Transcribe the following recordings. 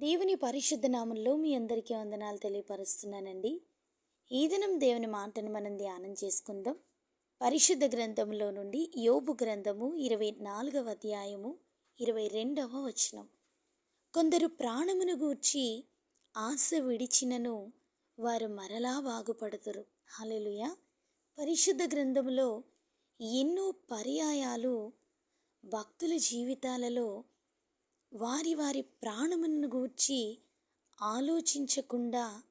దేవుని పరిశుద్ధ నామంలో మీ అందరికీ వందనాలు తెలియపరుస్తున్నానండి. ఈ దినం దేవుని మాటను మనం ధ్యానం చేసుకుందాం. పరిశుద్ధ గ్రంథంలో నుండి యోబు గ్రంథము ఇరవై నాలుగవ అధ్యాయము ఇరవై రెండవ వచనం. కొందరు ప్రాణమును గూర్చి ఆశ విడిచినను వారు మరలా బాగుపడుతురు హల్లెలూయా! పరిశుద్ధ గ్రంథంలో ఎన్నో పర్యాయాలు భక్తుల జీవితాలలో వారి వారి ప్రాణమును గూర్చి ఆలోచించకుండా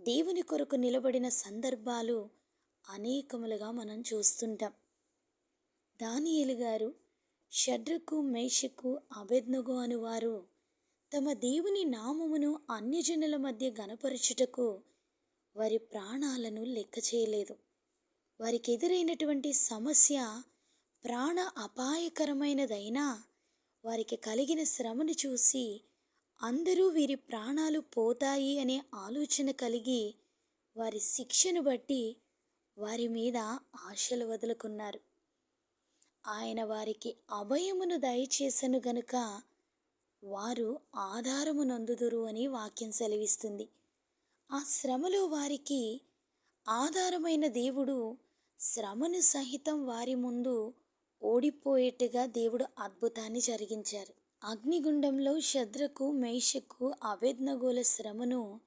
దేవుని కొరకు నిలబడిన సందర్భాలు అనేకములుగా మనం చూస్తుంటాం. దానియేలు గారు షడ్రకు మేషకు అభెజ్ఞగు అనువారు తమ దేవుని నామమును అన్యజనుల మధ్య గనపరచుటకు వారి ప్రాణాలను లెక్క చేయలేదు. వారికి ఎదురైనటువంటి సమస్య ప్రాణ అపాయకరమైనదైనా వారికి కలిగిన శ్రమను చూసి అందరూ వీరి ప్రాణాలు పోతాయి అనే ఆలోచన కలిగి వారి శిక్షను బట్టి వారి మీద ఆశలు వదులుకున్నారు. ఆయన వారికి అభయమును దయచేసను గనుక వారు ఆధారము నొందుదురు అని వాక్యం సెలవిస్తుంది. ఆ శ్రమలో వారికి ఆధారమైన దేవుడు శ్రమను సహితం వారి ముందు ఓడిపోయేట్టుగా దేవుడు అద్భుతాన్ని జరిగించారు. అగ్నిగుండంలో శద్రకు మేషకు అవేద్నగోల శ్రమను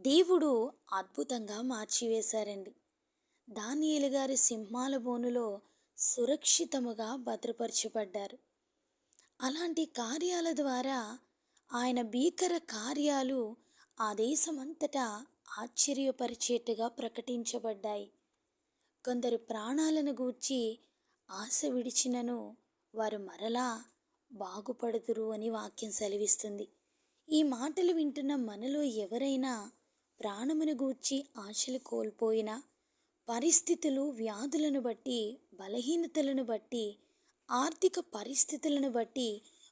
దేవుడు అద్భుతంగా మార్చివేశారండి. దానియేలు గారి సింహాల బోనులో సురక్షితముగా భద్రపరచబడ్డారు. అలాంటి కార్యాల ద్వారా ఆయన భీకర కార్యాలు ఆ దేశమంతటా ఆశ్చర్యపరిచేట్టుగా ప్రకటించబడ్డాయి. కొందరు ప్రాణాలను గూర్చి ఆశ విడిచినను వారు మరలా బాగుపడుదురు అని వాక్యం సెలవిస్తుంది. ఈ మాటలు వింటున్న మనలో ఎవరైనా ప్రాణమును గూర్చి ఆశలు కోల్పోయినా పరిస్థితులు వ్యాధులను బట్టి బలహీనతలను బట్టి ఆర్థిక పరిస్థితులను బట్టి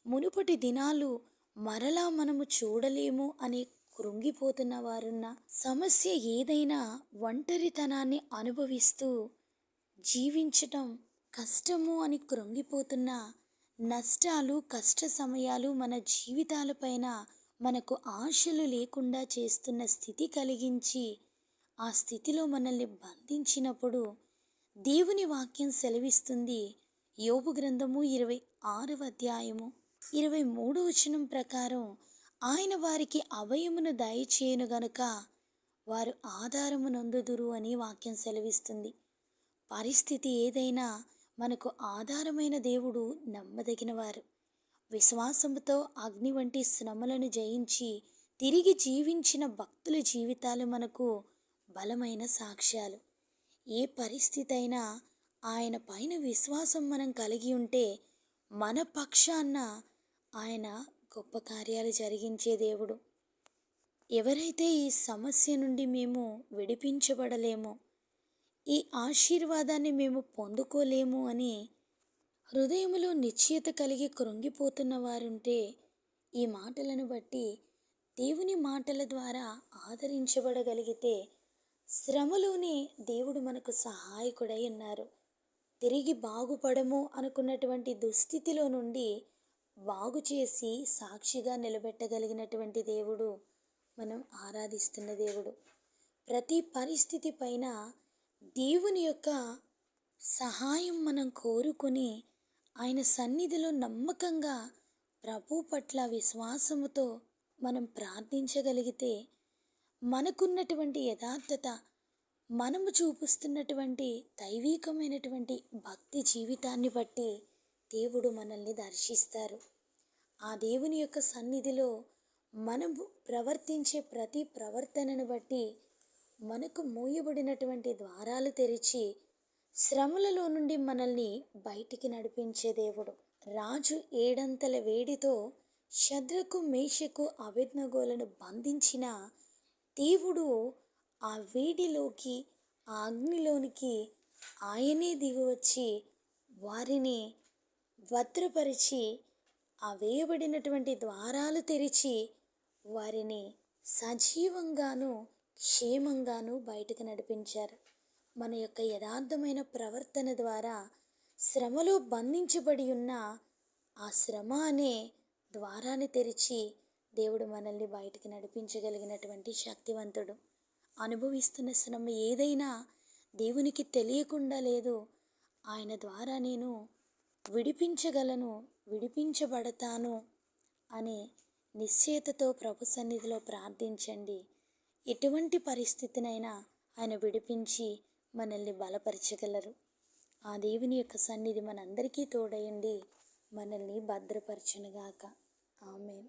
మునుపటి దినాలు మరలా మనము చూడలేము అని కృంగిపోతున్న వారున్న సమస్య ఏదైనా ఒంటరితనాన్ని అనుభవిస్తూ జీవించటం కష్టము అని కృంగిపోతున్న నష్టాలు కష్ట సమయాలు మన జీవితాలపైన మనకు ఆశలు లేకుండా చేస్తున్న స్థితి కలిగించి ఆ స్థితిలో మనల్ని బంధించినప్పుడు దేవుని వాక్యం సెలవిస్తుంది. యోగు గ్రంథము ఇరవై ఆరవ అధ్యాయము ఇరవై మూడో వచనం ప్రకారం ఆయన వారికి అభయమును దయచేయను గనుక వారు ఆధారము నొందుదురు అని వాక్యం సెలవిస్తుంది. పరిస్థితి ఏదైనా మనకు ఆధారమైన దేవుడు నమ్మదగినవారు. విశ్వాసంతో అగ్ని వంటి శ్రమలను జయించి తిరిగి జీవించిన భక్తుల జీవితాలు మనకు బలమైన సాక్ష్యాలు. ఏ పరిస్థితి అయినా ఆయన పైన విశ్వాసం మనం కలిగి ఉంటే మన పక్షాన ఆయన గొప్ప కార్యాలు జరిగించే దేవుడు. ఎవరైతే ఈ సమస్య నుండి మేము విడిపించబడలేమో ఈ ఆశీర్వాదాన్ని మేము పొందుకోలేము అని హృదయములో నిశ్చయత కలిగి కృంగిపోతున్న వారుంటే ఈ మాటలను బట్టి దేవుని మాటల ద్వారా ఆదరించబడగలిగితే శ్రమలోనే దేవుడు మనకు సహాయకుడై ఉన్నారు. తిరిగి బాగుపడము అనుకున్నటువంటి దుస్థితిలో నుండి బాగు చేసి సాక్షిగా నిలబెట్టగలిగినటువంటి దేవుడు మనం ఆరాధిస్తున్న దేవుడు. ప్రతి పరిస్థితి పైన దేవుని యొక్క సహాయం మనం కోరుకొని ఆయన సన్నిధిలో నమ్మకంగా ప్రభు పట్ల విశ్వాసముతో మనం ప్రార్థించగలిగితే మనకున్నటువంటి యథార్థత మనము చూపిస్తున్నటువంటి దైవీకమైనటువంటి భక్తి జీవితాన్ని బట్టి దేవుడు మనల్ని దర్శిస్తారు. ఆ దేవుని యొక్క సన్నిధిలో మనము ప్రవర్తించే ప్రతి ప్రవర్తనను బట్టి మనకు మూయబడినటువంటి ద్వారాలు తెరిచి శ్రమలలో నుండి మనల్ని బయటికి నడిపించే దేవుడు. రాజు ఏడంతల వేడితో శద్రకు మేషకు అభిజ్ఞగోలను బంధించిన దేవుడు ఆ వేడిలోకి ఆ అగ్నిలోనికి ఆయనే దిగివచ్చి వారిని భద్రపరిచి ఆ వేయబడినటువంటి ద్వారాలు తెరిచి వారిని సజీవంగాను క్షేమంగాను బయటకు నడిపించారు. మన యొక్క యథార్థమైన ప్రవర్తన ద్వారా శ్రమలో బంధించబడి ఉన్న ఆ శ్రమ అనే ద్వారాన్ని తెరిచి దేవుడు మనల్ని బయటికి నడిపించగలిగినటువంటి శక్తివంతుడు. అనుభవిస్తున్న శ్రమ ఏదైనా దేవునికి తెలియకుండా లేదు. ఆయన ద్వారా నేను విడిపించగలను విడిపించబడతాను అనే నిశ్చయతతో ప్రభు సన్నిధిలో ప్రార్థించండి. ఎటువంటి పరిస్థితినైనా ఆయన విడిపించి మనల్ని బలపరచగలరు. ఆ దేవుని యొక్క సన్నిధి మనందరికీ తోడయండి. మనల్ని భద్రపరచునుగాక. ఆమెన్.